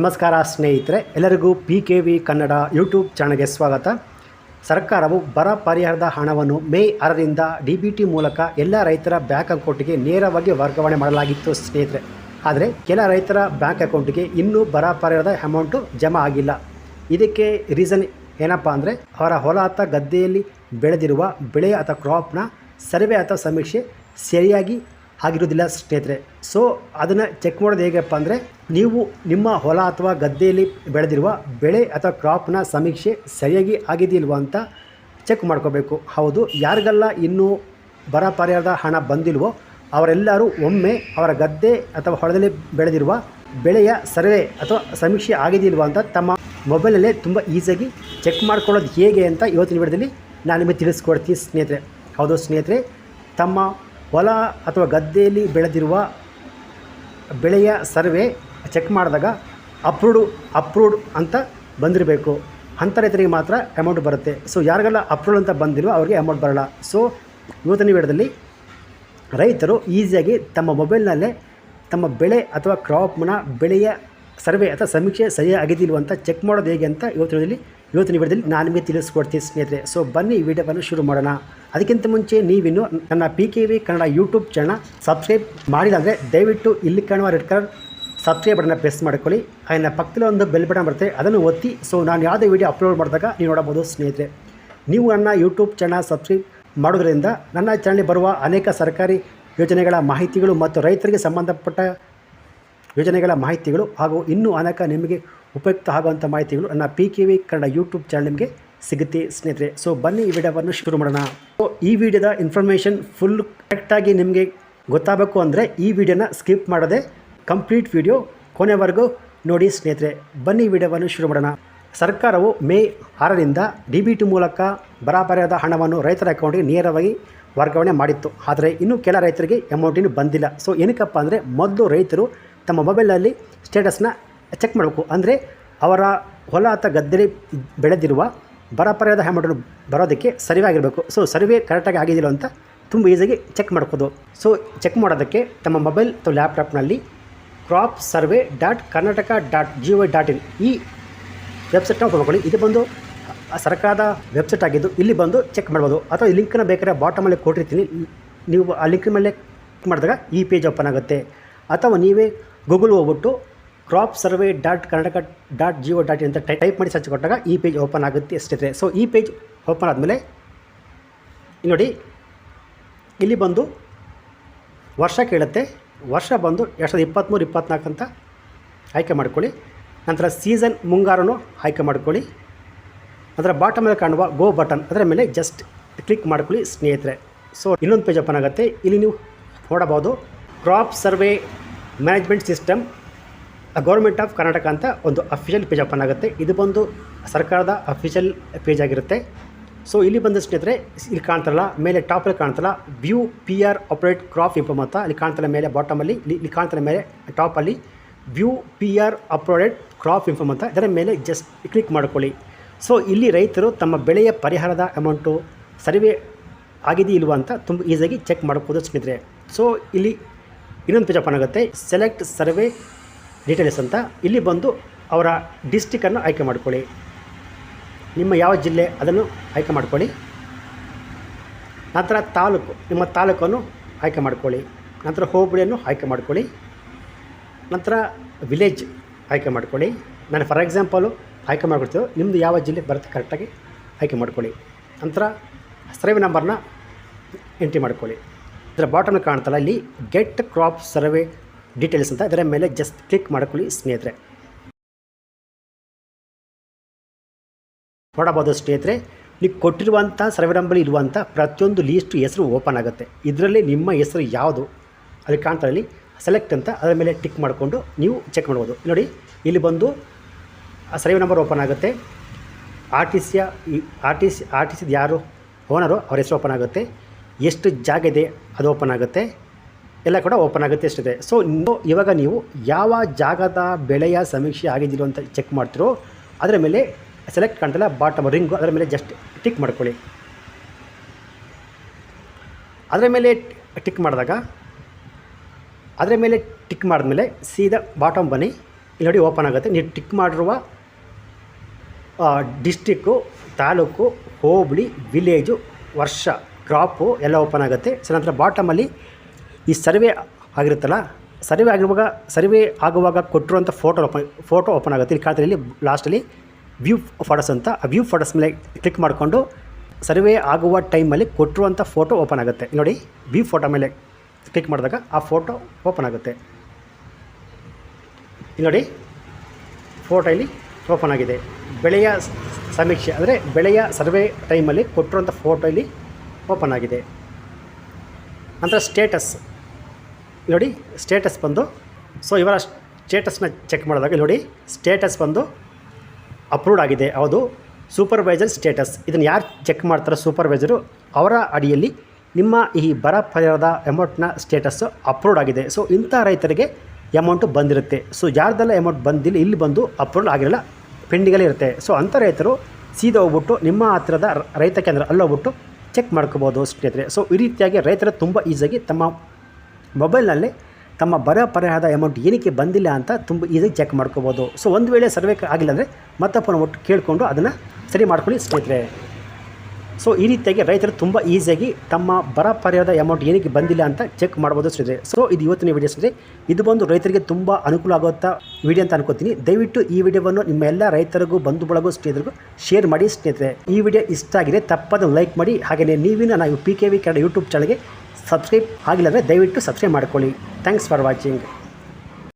ನಮಸ್ಕಾರ ಸ್ನೇಹಿತರೆ, ಎಲ್ಲರಿಗೂ P K V Kannada YouTube ಚಾನಲ್ಗೆ ಸ್ವಾಗತ. ಸರ್ಕಾರವು ಬರ ಪರಿಹಾರದ ಹಣವನ್ನು ಮೇ ಆರರಿಂದ ಡಿ ಬಿ ಟಿ ಮೂಲಕ ಎಲ್ಲ ರೈತರ ಬ್ಯಾಂಕ್ ಅಕೌಂಟಿಗೆ ನೇರವಾಗಿ ವರ್ಗಾವಣೆ ಮಾಡಲಾಗಿತ್ತು ಸ್ನೇಹಿತರೆ. ಆದರೆ ಕೆಲ ರೈತರ ಬ್ಯಾಂಕ್ ಅಕೌಂಟಿಗೆ ಇನ್ನೂ ಬರ ಪರಿಹಾರದ ಅಮೌಂಟು ಜಮಾ ಆಗಿಲ್ಲ. ಇದಕ್ಕೆ ರೀಸನ್ ಏನಪ್ಪ ಅಂದರೆ, ಅವರ ಹೊಲ ಅಥವಾ ಗದ್ದೆಯಲ್ಲಿ ಬೆಳೆದಿರುವ ಬೆಳೆ ಅಥವಾ ಕ್ರಾಪ್ನ ಸರ್ವೆ ಅಥವಾ ಸಮೀಕ್ಷೆ ಸರಿಯಾಗಿ ಆಗಿರೋದಿಲ್ಲ ಸ್ನೇಹಿತರೆ. ಸೊ ಅದನ್ನು ಚೆಕ್ ಮಾಡೋದು ಹೇಗಪ್ಪ ಅಂದರೆ, ನೀವು ನಿಮ್ಮ ಹೊಲ ಅಥವಾ ಗದ್ದೆಯಲ್ಲಿ ಬೆಳೆದಿರುವ ಬೆಳೆ ಅಥವಾ ಕ್ರಾಪ್ನ ಸಮೀಕ್ಷೆ ಸರಿಯಾಗಿ ಆಗಿದೆಯಿಲ್ವ ಅಂತ ಚೆಕ್ ಮಾಡ್ಕೋಬೇಕು. ಹೌದು, ಯಾರಿಗೆಲ್ಲ ಇನ್ನೂ ಬರ ಪರಿಹಾರದ ಹಣ ಬಂದಿಲ್ವೋ, ಅವರೆಲ್ಲರೂ ಒಮ್ಮೆ ಅವರ ಗದ್ದೆ ಅಥವಾ ಹೊಲದಲ್ಲಿ ಬೆಳೆದಿರುವ ಬೆಳೆಯ ಸರ್ವೆ ಅಥವಾ ಸಮೀಕ್ಷೆ ಆಗಿದೆಯಿಲ್ವ ಅಂತ ತಮ್ಮ ಮೊಬೈಲಲ್ಲೇ ತುಂಬ ಈಸಿಯಾಗಿ ಚೆಕ್ ಮಾಡ್ಕೊಳ್ಳೋದು ಹೇಗೆ ಅಂತ ಇವತ್ತಿನ ವಿಡಿಯೋದಲ್ಲಿ ನಾನು ನಿಮಗೆ ತಿಳಿಸ್ಕೊಡ್ತೀನಿ ಸ್ನೇಹಿತರೆ. ಹೌದು ಸ್ನೇಹಿತರೆ, ತಮ್ಮ ಹೊಲ ಅಥವಾ ಗದ್ದೆಯಲ್ಲಿ ಬೆಳೆದಿರುವ ಬೆಳೆಯ ಸರ್ವೆ ಚೆಕ್ ಮಾಡಿದಾಗ ಅಪ್ರೂವ್ಡ್ ಅಪ್ರೂವ್ಡ್ ಅಂತ ಬಂದಿರಬೇಕು. ಅಂಥ ರೈತರಿಗೆ ಮಾತ್ರ ಅಮೌಂಟ್ ಬರುತ್ತೆ. ಸೊ ಯಾರಿಗೆಲ್ಲ ಅಪ್ರೂವ್ಡ್ ಅಂತ ಬಂದಿಲ್ವೋ ಅವರಿಗೆ ಅಮೌಂಟ್ ಬರೋಲ್ಲ. ಸೊ ಇವತ್ತಿನ ವಿಡಿಯೋದಲ್ಲಿ ರೈತರು ಈಸಿಯಾಗಿ ತಮ್ಮ ಮೊಬೈಲ್ನಲ್ಲೇ ತಮ್ಮ ಬೆಳೆ ಅಥವಾ ಕ್ರಾಪ್ನ ಬೆಳೆಯ ಸರ್ವೆ ಅಥವಾ ಸಮೀಕ್ಷೆ ಸರಿಯಾಗಿ ಆಗಿದ್ದಿಲ್ವ ಅಂತ ಚೆಕ್ ಮಾಡೋದು ಹೇಗೆ ಅಂತ ಇವತ್ತಿನ ವಿಡಿಯೋದಲ್ಲಿ ಇವತ್ತಿನ ವಿಡಿಯೋದಲ್ಲಿ ನಾನು ನಿಮಗೆ ತಿಳಿಸ್ಕೊಡ್ತೀನಿ ಸ್ನೇಹಿತರೆ. ಸೊ ಬನ್ನಿ ಈ ವಿಡಿಯೋವನ್ನು ಶುರು ಮಾಡೋಣ. ಅದಕ್ಕಿಂತ ಮುಂಚೆ ನೀವಿನ್ನು ನನ್ನ P K V Kannada YouTube channel subscribe ಮಾಡಿಲ್ಲ ಅಂದರೆ ದಯವಿಟ್ಟು ಇಲ್ಲಿ ಕಾಣುವ ರೆಡ್ ಕಲರ್ ಸಬ್ಸ್ಕ್ರೈಬ್ ಬಟನ್ನ ಪ್ರೆಸ್ ಮಾಡ್ಕೊಳ್ಳಿ. ಅದನ್ನು ಪಕ್ಕದಲ್ಲಿ ಒಂದು ಬೆಲ್ ಬಟನ್ ಬರುತ್ತೆ. ಅದನ್ನು ಒತ್ತಿ. ಸೊ ನಾನು ಯಾವುದೇ ವಿಡಿಯೋ ಅಪ್ಲೋಡ್ ಮಾಡಿದಾಗ ನೀವು ನೋಡಬಹುದು ಸ್ನೇಹಿತರೆ. ನೀವು ನನ್ನ ಯೂಟ್ಯೂಬ್ ಚಾನಲ್ ಸಬ್ಸ್ಕ್ರೈಬ್ ಮಾಡೋದ್ರಿಂದ ನನ್ನ ಚಾನಲ್ಗೆ ಬರುವ ಅನೇಕ ಸರ್ಕಾರಿ ಯೋಜನೆಗಳ ಮಾಹಿತಿಗಳು ಮತ್ತು ರೈತರಿಗೆ ಸಂಬಂಧಪಟ್ಟ ಯೋಜನೆಗಳ ಮಾಹಿತಿಗಳು ಹಾಗೂ ಇನ್ನೂ ಅನೇಕ ನಿಮಗೆ ಉಪಯುಕ್ತ ಆಗುವಂಥ ಮಾಹಿತಿಗಳು ನನ್ನ P K V Kannada YouTube channel ನಿಮಗೆ ಸಿಗುತ್ತೆ, ಸ್ನೇಹಿತರೆ. ಸೊ ಬನ್ನಿ ಈ ವಿಡಿಯೋವನ್ನು ಶುರು ಮಾಡೋಣ. ಸೊ ಈ ವಿಡಿಯೋದ ಇನ್ಫಾರ್ಮೇಷನ್ ಫುಲ್ ಕರೆಕ್ಟಾಗಿ ನಿಮಗೆ ಗೊತ್ತಾಗಬೇಕು ಅಂದರೆ ಈ ವಿಡಿಯೋನ ಸ್ಕಿಪ್ ಮಾಡದೆ ಕಂಪ್ಲೀಟ್ ವಿಡಿಯೋ ಕೊನೆವರೆಗೂ ನೋಡಿ, ಸ್ನೇಹಿತರೆ. ಬನ್ನಿ ವಿಡಿಯೋವನ್ನು ಶುರು ಮಾಡೋಣ. ಸರ್ಕಾರವು ಮೇ ಆರರಿಂದ ಡಿ ಬಿ ಟಿ ಮೂಲಕ ಬರ ಹಣವನ್ನು ರೈತರ ಅಕೌಂಟಿಗೆ ನೇರವಾಗಿ ವರ್ಗಾವಣೆ ಮಾಡಿತ್ತು. ಆದರೆ ಇನ್ನೂ ಕೆಲ ರೈತರಿಗೆ ಅಮೌಂಟ್ ಇನ್ನೂ ಬಂದಿಲ್ಲ. ಸೊ ಏನಕ್ಕಪ್ಪ ಅಂದರೆ ಮೊದಲು ರೈತರು ತಮ್ಮ ಮೊಬೈಲಲ್ಲಿ ಸ್ಟೇಟಸ್ನ ಚೆಕ್ ಮಾಡಬೇಕು. ಅಂದರೆ ಅವರ ಹೊಲ ಅಥವಾ ಗದ್ದೆಲಿ ಬೆಳೆದಿರುವ ಬರ ಪರಿಹಾರದ ಹ್ಯಾಮಟನ್ನು ಬರೋದಕ್ಕೆ ಸರಿಯಾಗಿರಬೇಕು ಸೊ ಸರ್ವೆ ಕರೆಕ್ಟಾಗಿ ಆಗಿದಿಲ್ಲ ಅಂತ ತುಂಬ ಈಸಿಯಾಗಿ ಚೆಕ್ ಮಾಡ್ಬೋದು ಸೊ ಚೆಕ್ ಮಾಡೋದಕ್ಕೆ ತಮ್ಮ ಮೊಬೈಲ್ ಅಥವಾ ಲ್ಯಾಪ್ಟಾಪ್ನಲ್ಲಿ crop survey dot Karnataka dot G O dot in ಈ ವೆಬ್ಸೈಟ್ನ ಮಾಡ್ಕೊಳ್ಳಿ ಇದು ಬಂದು ಸರ್ಕಾರದ ವೆಬ್ಸೈಟ್ ಆಗಿದ್ದು ಇಲ್ಲಿ ಬಂದು ಚೆಕ್ ಮಾಡ್ಬೋದು. ಅಥವಾ ಈ ಲಿಂಕ್ನ ಬೇಕಾದ್ರೆ ಬಾಟಮಲ್ಲಿ ಕೊಟ್ಟಿರ್ತೀನಿ. ನೀವು ಆ ಲಿಂಕ್ ಮೇಲೆ ಕ್ಲಿಕ್ ಮಾಡಿದಾಗ ಈ ಪೇಜ್ ಓಪನ್ ಆಗುತ್ತೆ. ಅಥವಾ ನೀವೇ ಗೂಗಲ್ ಹೋಗ್ಬಿಟ್ಟು crop survey dot Karnataka dot geo dot ಅಂತ ಟೈಪ್ ಮಾಡಿ ಸರ್ಚ್ ಕೊಟ್ಟಾಗ ಈ ಪೇಜ್ ಓಪನ್ ಆಗುತ್ತೆ ಅಷ್ಟಿದೆ ಸೊ ಈ ಪೇಜ್ ಓಪನ್ ಆದಮೇಲೆ ನೋಡಿ, ಇಲ್ಲಿ ಬಂದು ವರ್ಷ ಕೇಳುತ್ತೆ. ವರ್ಷ ಬಂದು ಎರಡು ಸಾವಿರದ ಇಪ್ಪತ್ತ್ಮೂರು ಇಪ್ಪತ್ತ್ನಾಲ್ಕು ಅಂತ ಆಯ್ಕೆ ಮಾಡ್ಕೊಳ್ಳಿ. ನಂತರ ಸೀಸನ್ ಮುಂಗಾರನ್ನು ಆಯ್ಕೆ ಮಾಡ್ಕೊಳ್ಳಿ. ಅದರ ಬಾಟಮಲ್ಲಿ ಕಾಣುವ ಗೋ ಬಟನ್ ಅದರ ಮೇಲೆ ಜಸ್ಟ್ ಕ್ಲಿಕ್ ಮಾಡ್ಕೊಳ್ಳಿ ಸ್ನೇಹಿತರೆ. ಸೊ ಇನ್ನೊಂದು ಪೇಜ್ ಓಪನ್ ಆಗುತ್ತೆ. ಇಲ್ಲಿ ನೀವು ನೋಡಬಹುದು crop survey management system government of Karnataka ಅಂತ ಒಂದು ಅಫಿಷಿಯಲ್ ಪೇಜ್ ಓಪನ್ ಆಗುತ್ತೆ. ಇದು ಬಂದು ಸರ್ಕಾರದ ಅಫಿಷಿಯಲ್ ಪೇಜ್ ಆಗಿರುತ್ತೆ. ಸೊ ಇಲ್ಲಿ ಬಂದ ಸ್ನೇಹಿತರೆ, ಇಲ್ಲಿ ಕಾಣ್ತಾರಲ್ಲ ಮೇಲೆ ಟಾಪಲ್ಲಿ ಕಾಣ್ತಲ್ಲ view P R operate crop inform ಅಂತ ಇಲ್ಲಿ ಕಾಣ್ತಲ್ಲ ಮೇಲೆ ಬಾಟಮಲ್ಲಿ ಇಲ್ಲಿ ಇಲ್ಲಿ ಕಾಣ್ತಲ್ಲ ಮೇಲೆ ಟಾಪಲ್ಲಿ view P R uploaded crop inform ಅಂತ ಇದರ ಮೇಲೆ ಜಸ್ಟ್ ಕ್ಲಿಕ್ ಮಾಡ್ಕೊಳ್ಳಿ. ಸೊ ಇಲ್ಲಿ ರೈತರು ತಮ್ಮ ಬೆಳೆಯ ಪರಿಹಾರದ ಅಮೌಂಟು ಸರ್ವೆ ಆಗಿದೆ ಇಲ್ವಾ ಅಂತ ತುಂಬ ಈಸಿಯಾಗಿ ಚೆಕ್ ಮಾಡ್ಬೋದು ಸ್ನೇಹಿತರೆ. ಸೊ ಇಲ್ಲಿ ಇನ್ನೊಂದು ಪೇಜ್ ಓಪನ್ ಆಗುತ್ತೆ. ಸೆಲೆಕ್ಟ್ ಸರ್ವೆ ಡೀಟೇಲ್ಸ್ ಅಂತ ಇಲ್ಲಿ ಬಂದು ಅವರ ಡಿಸ್ಟಿಕನ್ನು ಆಯ್ಕೆ ಮಾಡಿಕೊಳ್ಳಿ. ನಿಮ್ಮ ಯಾವ ಜಿಲ್ಲೆ ಅದನ್ನು ಆಯ್ಕೆ ಮಾಡಿಕೊಳ್ಳಿ. ನಂತರ ತಾಲೂಕು, ನಿಮ್ಮ ತಾಲೂಕನ್ನು ಆಯ್ಕೆ ಮಾಡಿಕೊಳ್ಳಿ. ನಂತರ ಹೋಬಳಿಯನ್ನು ಆಯ್ಕೆ ಮಾಡಿಕೊಳ್ಳಿ. ನಂತರ ವಿಲೇಜ್ ಆಯ್ಕೆ ಮಾಡಿಕೊಳ್ಳಿ. ನಾನು ಫಾರ್ ಎಕ್ಸಾಂಪಲು ಆಯ್ಕೆ ಮಾಡಿಕೊಡ್ತೀವಿ ನಿಮ್ಮದು ಯಾವ ಜಿಲ್ಲೆ ಬರುತ್ತೆ ಕರೆಕ್ಟಾಗಿ ಆಯ್ಕೆ ಮಾಡಿಕೊಳ್ಳಿ. ನಂತರ ಸರ್ವೆ ನಂಬರ್ನ ಎಂಟ್ರಿ ಮಾಡ್ಕೊಳ್ಳಿ. ಇದರ ಬಾಟಮ್ ಕಾಣ್ತಲ್ಲ, ಇಲ್ಲಿ ಗೆಟ್ ಕ್ರಾಪ್ ಸರ್ವೆ ಡೀಟೇಲ್ಸ್ ಅಂತ ಇದರ ಮೇಲೆ ಜಸ್ಟ್ ಕ್ಲಿಕ್ ಮಾಡ್ಕೊಳ್ಳಿ ಸ್ನೇಹಿತರೆ. ನೋಡಬಹುದು ಸ್ನೇಹಿತರೆ, ನೀವು ಕೊಟ್ಟಿರುವಂಥ ಸರ್ವೆ ನಂಬರ್ ಇರುವಂಥ ಪ್ರತಿಯೊಂದು ಲೀಸ್ಟು ಹೆಸರು ಓಪನ್ ಆಗುತ್ತೆ. ಇದರಲ್ಲಿ ನಿಮ್ಮ ಹೆಸರು ಯಾವುದು ಅಲ್ಲಿ ಕಾಣ್ತಾ ಇಲ್ಲಿ ಸೆಲೆಕ್ಟ್ ಅಂತ ಅದರ ಮೇಲೆ ಟಿಕ್ ಮಾಡಿಕೊಂಡು ನೀವು ಚೆಕ್ ಮಾಡ್ಬೋದು. ನೋಡಿ, ಇಲ್ಲಿ ಬಂದು ಸರ್ವೆ ನಂಬರ್ ಓಪನ್ ಆಗುತ್ತೆ. ಆರ್ ಟಿ ಸಿಯ R T C R T ಸಿದು ಯಾರು ಓನರು ಅವ್ರ ಹೆಸರು ಓಪನ್ ಆಗುತ್ತೆ. ಎಷ್ಟು ಜಾಗ ಇದೆ, ಅದು ಓಪನ್ ಆಗುತ್ತೆ. ಎಲ್ಲ ಕೂಡ ಓಪನ್ ಆಗುತ್ತೆ ಅಷ್ಟಿದೆ ಸೊ ಇವಾಗ ನೀವು ಯಾವ ಜಾಗದ ಬೆಳೆಯ ಸಮೀಕ್ಷೆ ಆಗಿದ್ದೀರೋ ಅಂತ ಚೆಕ್ ಮಾಡ್ತಿರೋ, ಅದರ ಮೇಲೆ ಸೆಲೆಕ್ಟ್ ಕಾಣ್ತಲ್ಲ ಬಾಟಮ್ ರಿಂಗು ಅದರ ಮೇಲೆ ಜಸ್ಟ್ ಟಿಕ್ ಮಾಡ್ಕೊಳ್ಳಿ. ಅದರ ಮೇಲೆ ಟಿಕ್ ಮಾಡಿದಾಗ, ಅದರ ಮೇಲೆ ಟಿಕ್ ಮಾಡಿದ್ಮೇಲೆ ಸೀದಾ ಬಾಟಮ್ ಬನ್ನಿ. ಇಲ್ಲಿ ನೋಡಿ ಓಪನ್ ಆಗುತ್ತೆ. ನೀವು ಟಿಕ್ ಮಾಡಿರುವ ಡಿಸ್ಟಿಕ್ಕು ತಾಲೂಕು, ಹೋಬಳಿ ವಿಲೇಜು ವರ್ಷ ಕ್ರಾಪು ಎಲ್ಲ ಓಪನ್ ಆಗುತ್ತೆ. ಸೊ ನಂತರ ಬಾಟಮಲ್ಲಿ ಈ ಸರ್ವೆ ಆಗಿರುತ್ತಲ್ಲ, ಸರ್ವೆ ಆಗಿರುವಾಗ, ಸರ್ವೆ ಆಗುವಾಗ ಕೊಟ್ಟಿರುವಂಥ ಫೋಟೋ ಓಪನ್ ಫೋಟೋ ಓಪನ್ ಆಗುತ್ತೆ. ಇಲ್ಲಿ ಇಲ್ಲಿ ಲಾಸ್ಟಲ್ಲಿ ವ್ಯೂ ಫೋಟೋಸ್ ಅಂತ. ಆ ವ್ಯೂ ಫೋಟೋಸ್ ಮೇಲೆ ಕ್ಲಿಕ್ ಮಾಡಿಕೊಂಡು ಸರ್ವೆ ಆಗುವ ಟೈಮಲ್ಲಿ ಕೊಟ್ಟಿರುವಂಥ ಫೋಟೋ ಓಪನ್ ಆಗುತ್ತೆ. ನೋಡಿ ವ್ಯೂ ಫೋಟೋ ಮೇಲೆ ಕ್ಲಿಕ್ ಮಾಡಿದಾಗ ಆ ಫೋಟೋ ಓಪನ್ ಆಗುತ್ತೆ. ಇಲ್ಲಿ ನೋಡಿ ಫೋಟೋ ಇಲ್ಲಿ ಓಪನ್ ಆಗಿದೆ. ಬೆಳೆಯ ಸಮೀಕ್ಷೆ, ಅಂದರೆ ಬೆಳೆಯ ಸರ್ವೆ ಟೈಮಲ್ಲಿ ಕೊಟ್ಟಿರುವಂಥ ಫೋಟೋ ಇಲ್ಲಿ ಓಪನ್ ಆಗಿದೆ. ನಂತರ ಸ್ಟೇಟಸ್ ನೋಡಿ ಸ್ಟೇಟಸ್ ಬಂದು ಸೊ ಇವರ ಸ್ಟೇಟಸ್ನ ಚೆಕ್ ಮಾಡಿದಾಗ ನೋಡಿ ಸ್ಟೇಟಸ್ ಬಂದು ಅಪ್ರೂವ್ಡ್ ಆಗಿದೆ. ಹೌದು ಸೂಪರ್ವೈಸರ್ ಸ್ಟೇಟಸ್ ಇದನ್ನು ಯಾರು ಚೆಕ್ ಮಾಡ್ತಾರೋ ಸೂಪರ್ವೈಸರು ಅವರ ಅಡಿಯಲ್ಲಿ ನಿಮ್ಮ ಈ ಬರ ಪರಿಹಾರದ ಅಮೌಂಟ್ನ ಸ್ಟೇಟಸ್ಸು ಅಪ್ರೂವ್ಡ್ ಆಗಿದೆ. ಸೊ ಇಂಥ ರೈತರಿಗೆ ಅಮೌಂಟು ಬಂದಿರುತ್ತೆ. ಸೊ ಯಾರ್ದೆಲ್ಲ ಅಮೌಂಟ್ ಬಂದಿಲ್ಲ, ಇಲ್ಲಿ ಬಂದು ಅಪ್ರೂವ್ಡ್ ಆಗಿರಲ್ಲ ಪೆಂಡಿಂಗಲ್ಲೇ ಇರುತ್ತೆ. ಸೊ ಅಂಥ ರೈತರು ಸೀದಾ ಹೋಗ್ಬಿಟ್ಟು ನಿಮ್ಮ ಹತ್ತಿರದ ರೈತ ಕೇಂದ್ರ ಅಲ್ಲೋಗ್ಬಿಟ್ಟು ಚೆಕ್ ಮಾಡ್ಕೋಬೋದು ಸ್ನೇಹಿತರೆ. ಸೊ ಈ ರೀತಿಯಾಗಿ ರೈತರು ತುಂಬ ಈಸಿಯಾಗಿ ತಮ್ಮ ಮೊಬೈಲ್ನಲ್ಲೇ ತಮ್ಮ ಬರ ಪರಿಹಾರದ ಅಮೌಂಟ್ ಏನಕ್ಕೆ ಬಂದಿಲ್ಲ ಅಂತ ತುಂಬ ಈಸಿಯಾಗಿ ಚೆಕ್ ಮಾಡ್ಕೋಬೋದು. ಸೊ ಒಂದು ವೇಳೆ ಸರ್ವೆ ಆಗಿಲ್ಲ ಅಂದರೆ ಮತ್ತಪ್ಪ ಒಟ್ಟು ಕೇಳಿಕೊಂಡು ಅದನ್ನು ಸರಿ ಮಾಡ್ಕೊಳ್ಳಿ ಸ್ನೇಹಿತರೆ. ಸೊ ಈ ರೀತಿಯಾಗಿ ರೈತರು ತುಂಬ ಈಸಿಯಾಗಿ ತಮ್ಮ ಬರ ಪರಿಹಾರದ ಅಮೌಂಟ್ ಏನಕ್ಕೆ ಬಂದಿಲ್ಲ ಅಂತ ಚೆಕ್ ಮಾಡ್ಬೋದು ಸ್ನೇಹಿತರೆ. ಸೊ ಇದು ಇವತ್ತಿನ ವಿಡಿಯೋ ಸ್ನೇಹಿತರೆ. ಇದು ಬಂದು ರೈತರಿಗೆ ತುಂಬ ಅನುಕೂಲ ಆಗುವಂಥ ವಿಡಿಯೋ ಅಂತ ಅನ್ಕೋತೀನಿ. ದಯವಿಟ್ಟು ಈ ವಿಡಿಯೋವನ್ನು ನಿಮ್ಮ ಎಲ್ಲ ರೈತರಿಗೂ ಬಂಧು ಬಳಗು ಸ್ನೇಹಿತರಿಗೂ ಶೇರ್ ಮಾಡಿ ಸ್ನೇಹಿತರೆ. ಈ ವಿಡಿಯೋ ಇಷ್ಟ ಆಗಿದೆ ತಪ್ಪದ ಲೈಕ್ ಮಾಡಿ. ಹಾಗೆಯೇ ನೀವಿನ ನಾವು P K V Kannada YouTube ಚಾನಲ್ಗೆ ಸಬ್ಸ್ಕ್ರೈಬ್ ಆಗಿಲ್ಲ ಅಂದರೆ ದಯವಿಟ್ಟು ಸಬ್ಸ್ಕ್ರೈಬ್ ಮಾಡ್ಕೊಳ್ಳಿ. Thanks for watching